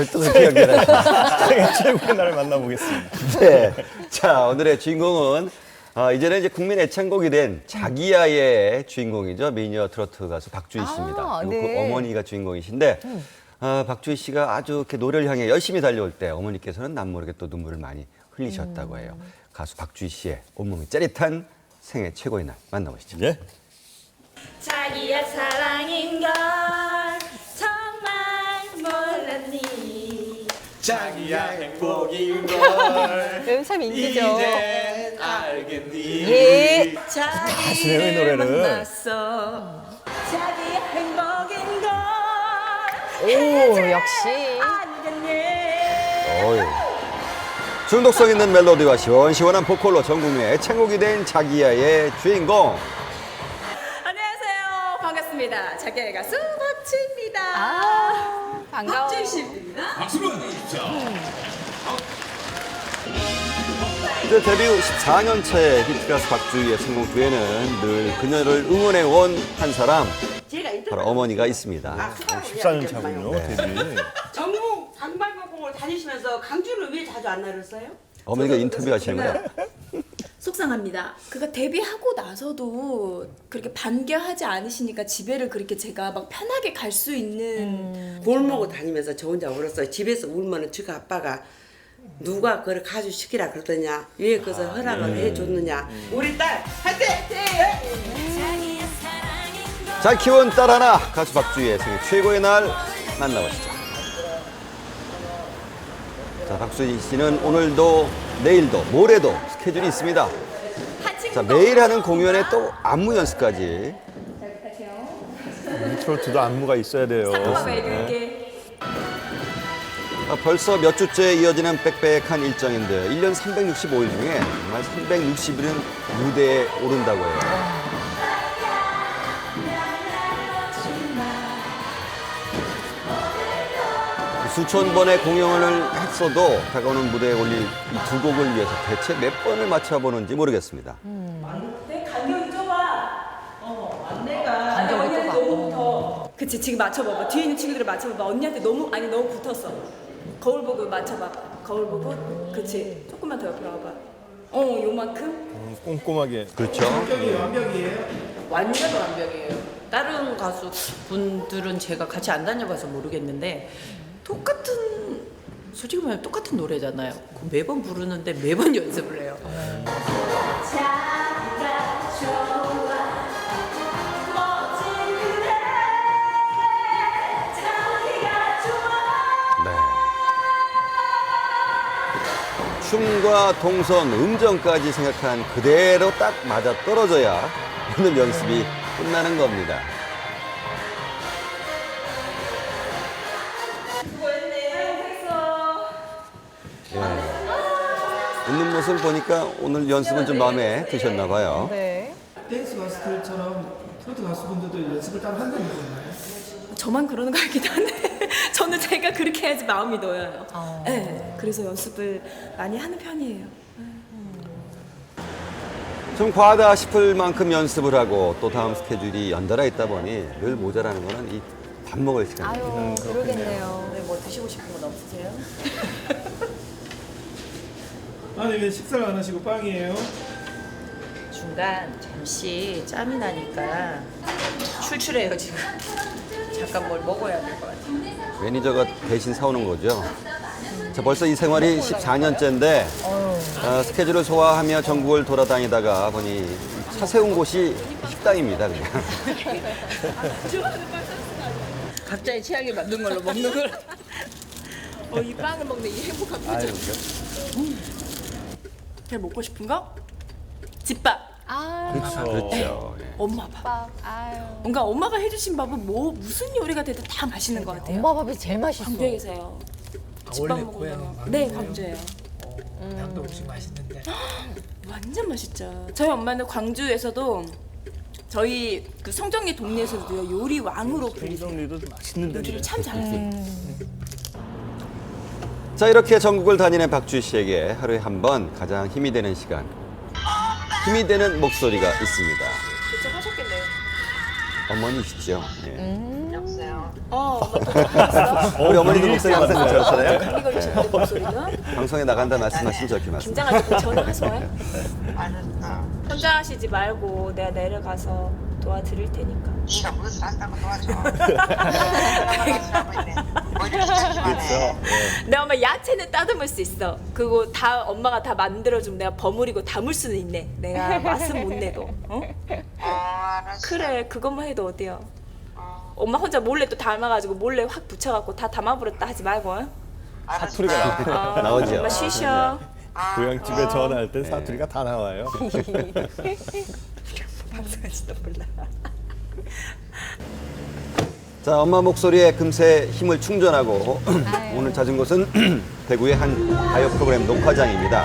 연결하시네. 생애 최고의 날을 만나보겠습니다. 네. 자, 오늘의 주인공은 어, 이제는 이제 국민 애창곡이 된 자기야의 주인공이죠. 미니어 트로트 가수 박주희 아, 씨입니다. 그리고 네. 그 어머니가 주인공이신데 어, 박주희 씨가 아주 이렇게 노래를 향해 열심히 달려올 때 어머니께서는 남모르게 또 눈물을 많이 흘리셨다고 해요. 가수 박주희 씨의 온몸이 짜릿한 생애 최고의 날 만나보시죠. 네. 자기야 사랑인 걸 자기야 행복인 걸 여기 참 인기죠. 이젠 알겠니 예. 자기를 노래를. 만났어 자기야 행복인 걸 오, 역시. 알겠니 어이. 중독성 있는 멜로디와 시원시원한 보컬로 전 국민의 애창곡이 된 자기야의 주인공. 안녕하세요 반갑습니다 자기야 가수 박주입니다 아, 반가워. 박주입니다 박수로 해주십시오 이제 데뷔 후 14년 차의 히트 가수 박주희의 성공 뒤에는 늘 그녀를 응원해 온 한 사람 바로 어머니가 있습니다. 14년 차군요, 데뷔. 전국 장방공을 다니시면서 강주를 왜 자주 안 나르세요? 어머니가 인터뷰하시는 거야. 속상합니다. 그가 데뷔하고 나서도 그렇게 반겨하지 않으시니까 집에를 그렇게 제가 막 편하게 갈 수 있는 골목을 다니면서 저 혼자 울었어요. 집에서 울면은 지가 아빠가 누가 그걸 가주 시키라 그러더냐 왜 그것을 허락을 해줬느냐 우리 딸 할때 잘 키운 딸 하나 가수 박주희의 생애 최고의 날 만나보시죠. 자, 박주희 씨는 오늘도 내일도 모레도 스케줄이 있습니다. 자, 매일 하는 공연에 또 안무 연습까지. 이 트로트도 안무가 있어야 돼요. 잠깐만 읽을게. 아, 벌써 몇 주째 이어지는 빽빽한 일정인데 1년 365일 중에 정말 360일은 무대에 오른다고 해요. 수천 번의 공연을 했어도 다가오는 무대에 올릴 이 두 곡을 위해서 대체 몇 번을 맞춰보는지 모르겠습니다. 내 간격이 좁아. 어, 안내가. 간격이 언니한테 좁아. 너무 붙어. 그치 지금 맞춰봐봐. 뒤에 있는 친구들 맞춰봐봐. 언니한테 너무 아니 너무 붙었어. 거울 보고 맞춰봐. 거울 보고. 그치. 조금만 더 옆으로 와봐. 어 요만큼. 꼼꼼하게. 그렇죠? 완전 완벽이에요. 다른 가수 분들은 제가 같이 안 다녀봐서 모르겠는데 똑같은 솔직히 말하면 똑같은 노래잖아요. 그 매번 부르는데 매번 연습을 해요. 자 춤과 동선, 음정까지 생각한 그대로 딱 맞아 떨어져야 오늘 연습이 끝나는 겁니다. 예. 웃는 모습을 보니까 오늘 연습은 좀 마음에 드셨나 봐요. 네. 댄스 가수들처럼 트로트 가수분들도 연습을 따로 한다는 건가요? 저만 그러는 것 같기도 한데 저는 제가 그렇게 해야지 마음이 놓여요. 어. 네, 그래서 연습을 많이 하는 편이에요. 좀 과하다 싶을 만큼 연습을 하고 또 다음 스케줄이 연달아 있다 보니 늘 모자라는 거는 이 밥 먹을 시간입니다. 아유, 그러겠네요. 네, 뭐 드시고 싶은 건 없으세요? 아니 왜 식사를 안 하시고 빵이에요? 중간 잠시 짬이 나니까 출출해요 지금. 잠깐 뭘 먹어야 될 것 같아요. 매니저가 대신 사오는 거죠. 자, 벌써 이 생활이 14년째인데 어, 스케줄을 소화하며 전국을 돌아다니다가 보니 차 세운 곳이 식당입니다, 그냥. 각자의 취향에 맞는 걸로 먹는 걸. 어, 이 빵을 먹는 이 행복한 표정. 제일 먹고 싶은 거? 집밥. 아, 그렇죠. 예. 엄마 밥. 밥. 아유. 뭔가 엄마가 해주신 밥은 뭐 무슨 요리가 돼도 다 맛있는 것 같아요. 엄마 밥이 제일 맛있어. 광주에 계세요. 집밥 원래 먹으면 네 광주예요? 광주예요. 양도 음식 맛있는데 완전 맛있죠. 저희 엄마는 광주에서도 저희 그 성정리 동네에서도요 요리 왕으로 불리세요. 정리도 맛있는 요리를. 참 잘하세요. 자, 이렇게 전국을 다니는 박주희 씨에게 하루에 한 번 가장 힘이 되는 시간. 힘이 되는 목소리가 있습니다. 직접 하셨겠네요. 어머니시죠. 예. 음. 여보세요. 어, 또 감기 우리 어머니도 목소리 항상 그렇잖아요. 감기 걸리셨는데 목소리는? 방송에 나간다 말씀하신 적이 많습니다. 김장할 때 전화하세요. 혼자 하시지 말고 내가 내려가서 도와드릴 테니까. 네가 무엇을 한다고 도와줘. 쓰지 마네. 내 엄마 야채는 따듬을 수 있어. 그거 다 엄마가 다 만들어 주면 내가 버무리고 담을 수는 있네. 내가 맛은 못 내도. 어? 어, 알았어. 그래 그것만 해도 어때요? 엄마 혼자 몰래 또 담아가지고 몰래 확 붙여갖고 다 담아버렸다 하지 말고. 어? 사투리가 나. 어, 나오죠. 엄마 쉬셔. 고향집에 전화할 땐 사투리가 다 나와요. 방송할지도 몰라. 자, 엄마 목소리에 금세 힘을 충전하고 오늘 찾은 곳은 대구의 한 가요 프로그램 녹화장입니다.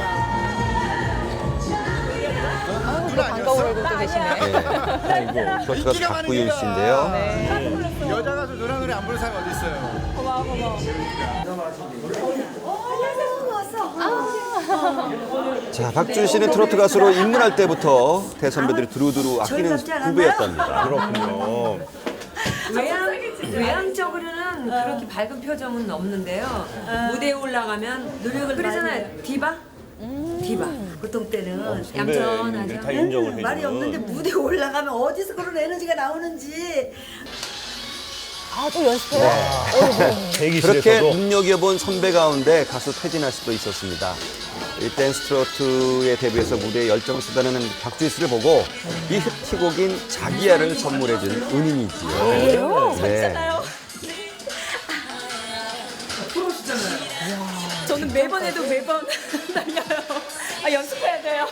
또 반가운 얼굴도 계시네. 네. 가수 박구윤 씨인데요. 여자 가수 노래 노래 안 부르는 사람이 어디 있어요? 고마워 고마워. 자, 박준 씨는 트로트 가수로 입문할 때부터 대선배들이 두루두루 아끼는 후배였답니다. 그렇군요. 외향, 외향적으로는 그렇게 밝은 표정은 없는데요. 무대에 올라가면 노력을 그러잖아요. 디바? 디바. 보통 때는 선배님들 얌전하죠. 다 인정을 해주는. 말이 없는데 무대에 올라가면 어디서 그런 에너지가 나오는지 아, 또 연습해요? 그렇게 대기실에서도 눈여겨본 선배 가운데 가수 퇴진할 수도 있었습니다. 이 댄스 트로트에 데뷔해서 무대에 열정을 쏟아내는 박주희 씨를 보고 이 히트곡인 자기야를 선물해준 은인이지요. 그래요? 네. 있잖아요. 저는 매번 해도 매번 날려요. 아 연습해야 돼요.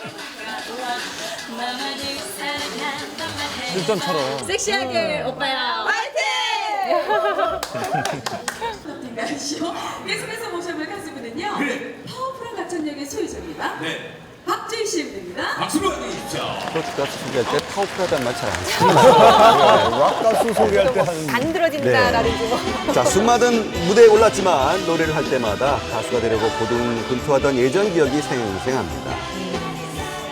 실전처럼. 섹시하게 오빠야. 화이팅! 계속해서 모셔볼 가수분은요. 가창력의 소유자입니다. 박주희 씨입니다. 박수로 해주십시오. 트로트 가수 소개할 때 파워풀하다는 말잘안 씁니다. 락 가수 소개할 때 하는 안 들어진다라는 거. 자, 수많은 무대에 올랐지만 노래를 할 때마다 가수가 되려고 고군분투하던 예전 기억이 생생합니다.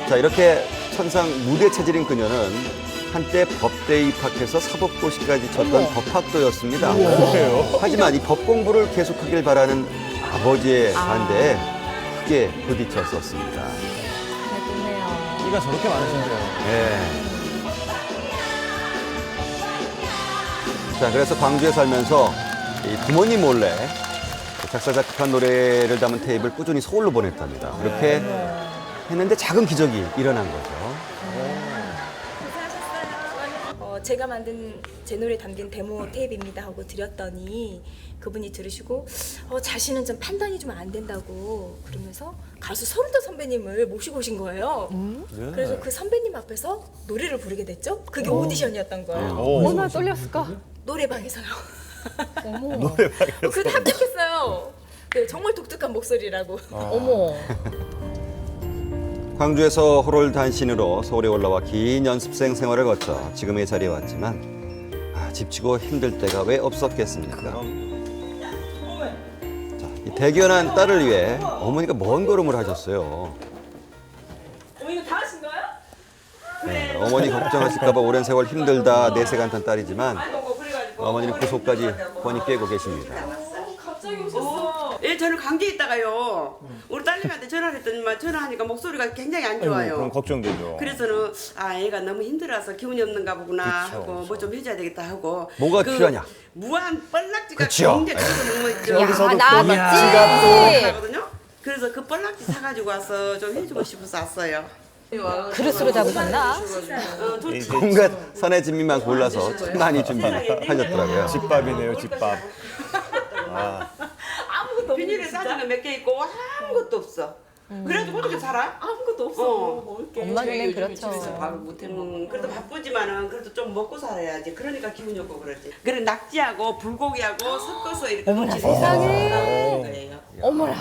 자, 이렇게 천상 무대 체질인 그녀는 한때 법대에 입학해서 사법고시까지 쳤던 법학도였습니다. 하지만 이 법 공부를 계속하길 바라는 아버지의 반대에 크게 부딪혔었습니다. 잘했네요. 끼가 저렇게 많으신데요. 예. 자, 그래서 광주에 살면서 이 부모님 몰래 작사, 작곡한 노래를 담은 테이프를 꾸준히 서울로 보냈답니다. 그렇게 했는데 작은 기적이 일어난 거죠. 어, 제가 만든 제 노래 담긴 데모 테이프입니다 하고 드렸더니 그분이 들으시고 어, 자신은 좀 판단이 좀 안 된다고 그러면서 가수 서른도 선배님을 모시고 오신 거예요. 그래서 그 선배님 앞에서 노래를 부르게 됐죠. 그게 오 디션이었던 거예요. 오. 얼마나 떨렸을까? 노래방에서요. 어머. 어, 그때 합격했어요. 네, 정말 독특한 목소리라고. 어머. 광주에서 호롤 단신으로 서울에 올라와 긴 연습생 생활을 거쳐 지금의 자리에 왔지만 아, 집치고 힘들 때가 왜 없었겠습니까? 자, 이 대견한 딸을 위해 어머니가 먼 걸음을 하셨어요. 어, 이거 다 하신 거예요? 네, 어머니 걱정하실까봐 오랜 세월 힘들다 내색 안탄 딸이지만 어머니는 그 속까지 뻔히 깨고 계십니다. 갑자기 오셨어. 예, 저는 강제에 있다가요. 우리 딸님한테 전화를 했더니만 전화하니까 목소리가 굉장히 안 좋아요. 그럼 걱정되죠. 그래서는 아 애가 너무 힘들어서 기운이 없는가 보구나 그쵸, 하고 뭐 좀 해줘야 되겠다 하고 뭐가 그 필요하냐? 무한 뻘락지가 그쵸. 굉장히 큰 너무 있죠. 야, 나왔지. 하거든요. 그래서 그 뻘락지 사가지고 와서 좀 해주고 싶어서 왔어요. 그릇으로 잡으셨나? 어, 저 이제 온갖 선의 진미만 골라서 참 많이 준비하셨더라고요. 집밥이네요, 집밥. 아 무것도 비닐에 싸진 거몇 개 있고 아무것도 없어. 그래가지고 어떻게 살아? 아무것도 없어. 어. 먹을 게. 엄마는 그렇죠. 밥을 못 해 먹고. 음, 그래도 바쁘지만은 그래도 좀 먹고 살아야지. 그러니까 기분이 없고 그러지. 그래 낙지하고 불고기하고 섞어서 이렇게 어머나 세상에. 거예요. 어머나.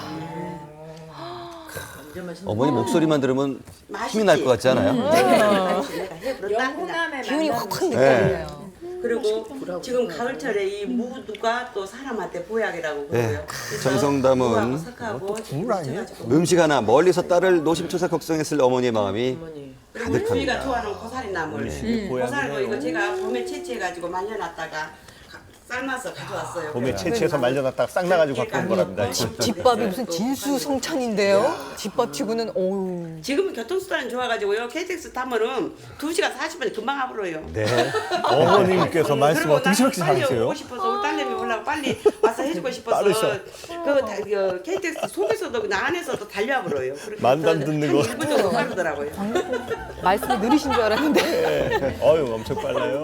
어머니 목소리만 들으면 힘이 날것 같지 않아요? 영혼함의 기운이 확확 네. 느껴져요. 그리고 지금 가을철에 이 무두가 또 사람한테 보약이라고 네. 그러고요. 그래서 정성 담은 무하고 석하고 묻혀가지고 음식 하나 멀리서 딸을 노심초사 걱정했을 어머니의 마음이 그리고 주희가 가득합니다. 좋아하는 고사리 나물. 네. 고사리 뭐 이거 제가 봄에 채취해가지고 말려놨다가 가- 삶아서 가져왔어요. 봄에 채취해서 말려놨다가 싹 나가지고 갖고 온 거랍니다. 집, 집밥이 무슨 진수성찬인데요? 집밥치고는 어우. 지금은 교통수단이 좋아가지고요. KTX 타면은 2시간 40분에 금방 와버려요. 네. 어머님께서 말씀 그리고 어떻게 저렇게 빨리 잘하세요? 오고 싶어서 우리 딸내미 오려고 빨리 와서 해주고 싶어서 빠르셔. 그, 다- 그 KTX 속에서도 그냥 안에서도 달려버려요. 그렇게 만담 듣는 한 거. 1분 정도 빠르더라고요. 말씀이 느리신 줄 알았는데. 어유 엄청 빨라요.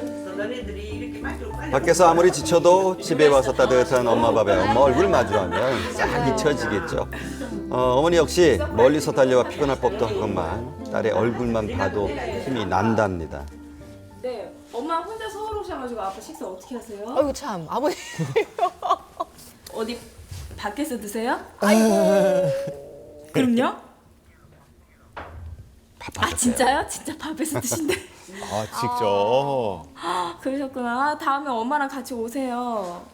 그래서 너네들이 밖에서 아무리 지쳐도 집에 와서 따뜻한 엄마 밥에 엄마 얼굴 마주하면 싹 잊혀지겠죠. 어, 어머니 역시 멀리서 달려와 피곤할 법도 하건만 딸의 얼굴만 봐도 힘이 난답니다. 네, 엄마 혼자 서울 오셔가지고 아빠 식사 어떻게 하세요? 아이고 참 아버님. 어디 밖에서 드세요? 아이고. 그럼요? 아 진짜요? 진짜 밥에서 드신대. 아 직접. 아, 그러셨구나. 다음에 엄마랑 같이 오세요.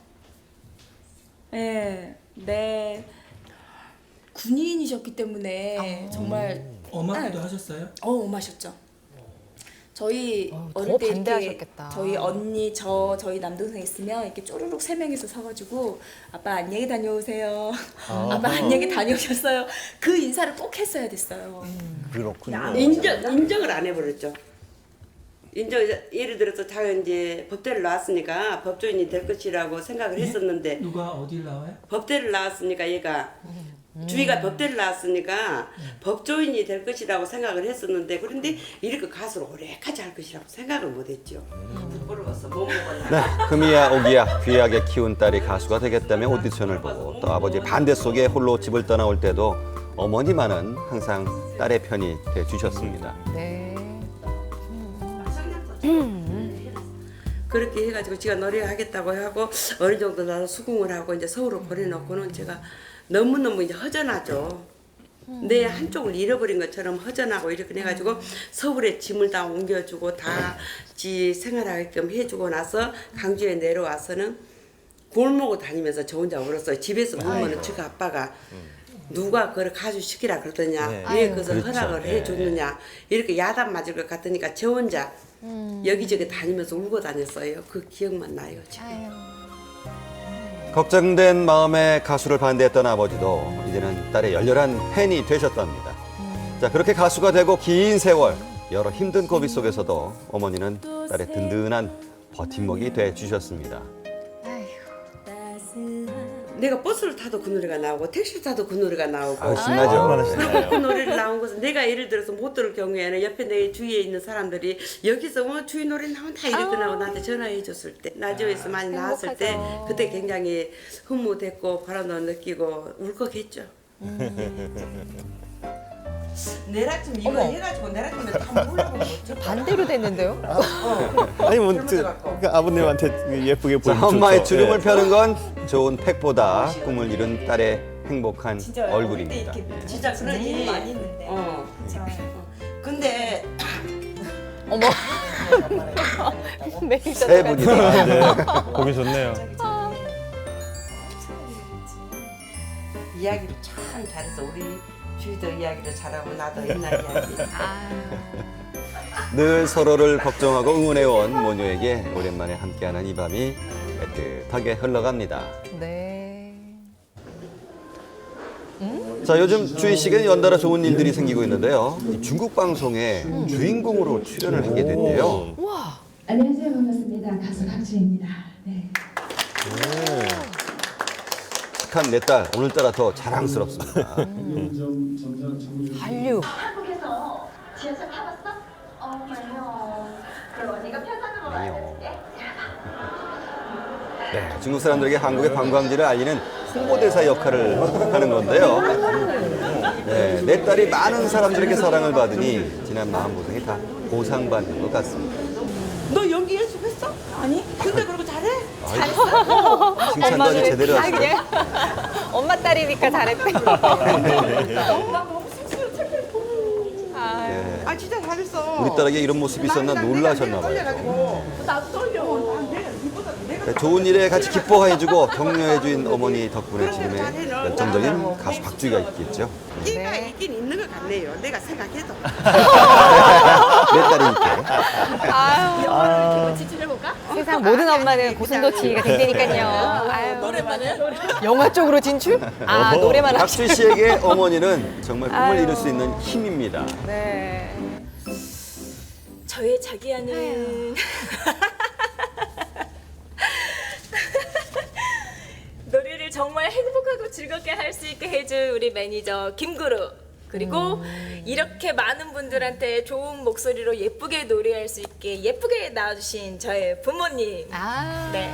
네, 네. 군인이셨기 때문에 정말 엄마도 네. 하셨어요? 어 엄하셨죠. 저희 어, 어릴 더때 이렇게 반대하셨겠다. 저희 언니 저 저희 남동생 있으면 이렇게 쪼르륵 세 명이서 서가지고 아빠 안녕히 다녀오세요. 아빠 안녕히 다녀오셨어요. 그 인사를 꼭 했어야 됐어요. 그렇군요. 인정 인정을 안 해버렸죠. 인정 예를 들어서 자가 이제 법대를 나왔으니까 법조인이 될 것이라고 생각을 했었는데 누가 어딜 나와요? 법대를 나왔으니까 얘가 주위가 법대를 나왔으니까 법조인이 될 것이라고 생각을 했었는데 그런데 이렇게 가수로 오래까지 할 것이라고 생각을 못했죠. 부끄러워서 못 먹었나. 네, 금이야 오기야 귀하게 키운 딸이 가수가 되겠다며 오디션을 보고 또 아버지 반대 속에 홀로 집을 떠나올 때도 어머니만은 항상 딸의 편이 돼 주셨습니다. 네. 그렇게 해가지고 제가 노래하겠다고 하고 어느 정도 나서 수긍을 하고 이제 서울로 보내놓고는 제가 너무너무 이제 허전하죠. 내 한쪽을 잃어버린 것처럼 허전하고 이렇게 해가지고 서울에 짐을 다 옮겨주고 다 지 생활하게끔 해주고 나서 강주에 내려와서는 골목을 다니면서 저 혼자 울었어요. 집에서 울면은 제가 아빠가 누가 그걸 가주시키라 그러더냐 네. 왜 그것을 그렇죠. 허락을 네. 해줬느냐 이렇게 야단 맞을 것 같으니까 저 혼자 여기저기 다니면서 울고 다녔어요. 그 기억만 나요 지금. 걱정된 마음에 가수를 반대했던 아버지도 이제는 딸의 열렬한 팬이 되셨답니다. 자 그렇게 가수가 되고 긴 세월 여러 힘든 고비 속에서도 어머니는 딸의 든든한 버팀목이 돼 주셨습니다. 내가 버스를 타도 그 노래가 나오고 택시를 타도 그 노래가 나오고 아 신나죠. 얼마나 네. 신나요. 그 노래를 나온 것은 내가 예를 들어서 못 들을 경우에는 옆에 내 주위에 있는 사람들이 여기서 뭐 주위 노래 나온다 이렇게 나고 나한테 전화해 줬을 때 라디오에서 많이 나왔을 때 행복하죠. 그때 굉장히 흐뭇했고 바람도 느끼고 울컥했죠. 내라 좀 이거 해가지고 내라 좀다 몰라보고 반대로 됐는데요? 아니 뭐 그, 그 아버님한테 예쁘게 자, 보여주셔서. 엄마의 주름을 예. 펴는 건 좋은 팩보다 꿈을 이룬 딸의 행복한 얼굴입니다. 진짜 그러니 많이 있는데. 어. 근데 어머. 매니저 세 분이다. 아, 네. 보기 좋네요. 이야기를 참 잘했어. 우리 주희도 이야기를 잘하고 나도 옛날 이야기. 늘 서로를 걱정하고 응원해온 모녀에게 오랜만에 함께하는 이 밤이 애틋하게 흘러갑니다. 네. 자, 요즘 주희 씨에게는 연달아 좋은 일들이 생기고 있는데요. 이 중국 방송에 주인공으로 출연을 하게 됐대요. 와. 안녕하세요 반갑습니다 가수 박주입니다 네. 착한 내 딸 오늘따라 더 자랑스럽습니다. 한류. 한국에서 지하철 타봤어? 어, 아니요. 그럼 언니가 편산으로 가야 되는데? 네, 중국 사람들에게 한국의 관광지를 알리는 홍보대사 역할을 하는 건데요. 네, 내 딸이 많은 사람들에게 사랑을 받으니 지난 마음 고생이 다 보상받는 것 같습니다. 너 연기 연습했어? 아니. 근데 그러고 칭찬도 아주 제대로 아 하시고 그냥 엄마 딸이니까 잘했대. 아, 네, 아 진짜 잘했어. 우리 딸에게 이런 모습이 있었나 놀라셨나 봐요. 떨려가지고 나도 떨려. 이보다 내가 네, 좋은 일에 같이 기뻐해주고 격려해준 어머니 덕분에 지금의 열정적인 가수 박주희가 있겠죠. 끼가 있긴 있는 것 같네요. 내가 생각해도. 내 딸이니까. 아유, 지출해볼까? 세상 모든 엄마는 고슴도치가 된다니까요. 아유, 노래만은? 영화 쪽으로 진출? 아, 노래만 하시 박주희 씨에게 어머니는 정말 꿈을 아유. 이룰 수 있는 힘입니다. 네. 저의 자기야는 노래를 정말 행복하고 즐겁게 할 수 있게 해준 우리 매니저 김구루. 그리고 이렇게 많은 분들한테 좋은 목소리로 예쁘게 노래할 수 있게 예쁘게 낳아주신 저의 부모님. 아, 네.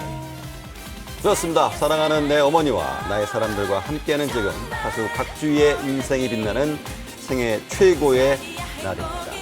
그렇습니다. 사랑하는 내 어머니와 나의 사람들과 함께하는 지금 가수 박주희의 인생이 빛나는 생애 최고의 날입니다.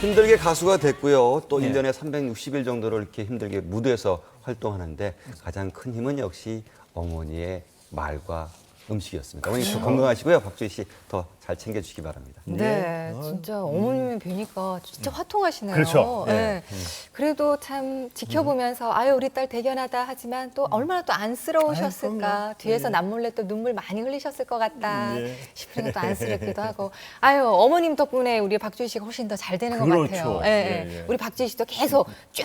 힘들게 가수가 됐고요. 또 네. 일 1년에 360일 정도를 이렇게 힘들게 무대에서 활동하는데 가장 큰 힘은 역시 어머니의 말과 음식이었습니다. 어머니 더 건강하시고요. 박주희 씨 더 잘 챙겨주시기 바랍니다. 네, 진짜 어머님이 뵈니까 진짜 화통하시네요. 그렇죠. 네. 네. 그래도 참 지켜보면서 아유 우리 딸 대견하다 하지만 또 얼마나 또 안쓰러우셨을까 뒤에서 남몰래 또 눈물 많이 흘리셨을 것 같다 네. 싶으니까 또 안쓰럽기도 하고 아유 어머님 덕분에 우리 박주희 씨가 훨씬 더 잘 되는 것 그렇죠. 같아요. 예, 예, 예. 예. 우리 박주희 씨도 계속 쭉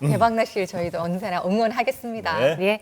대박 나시길 저희도 언제나 응원하겠습니다. 네. 예.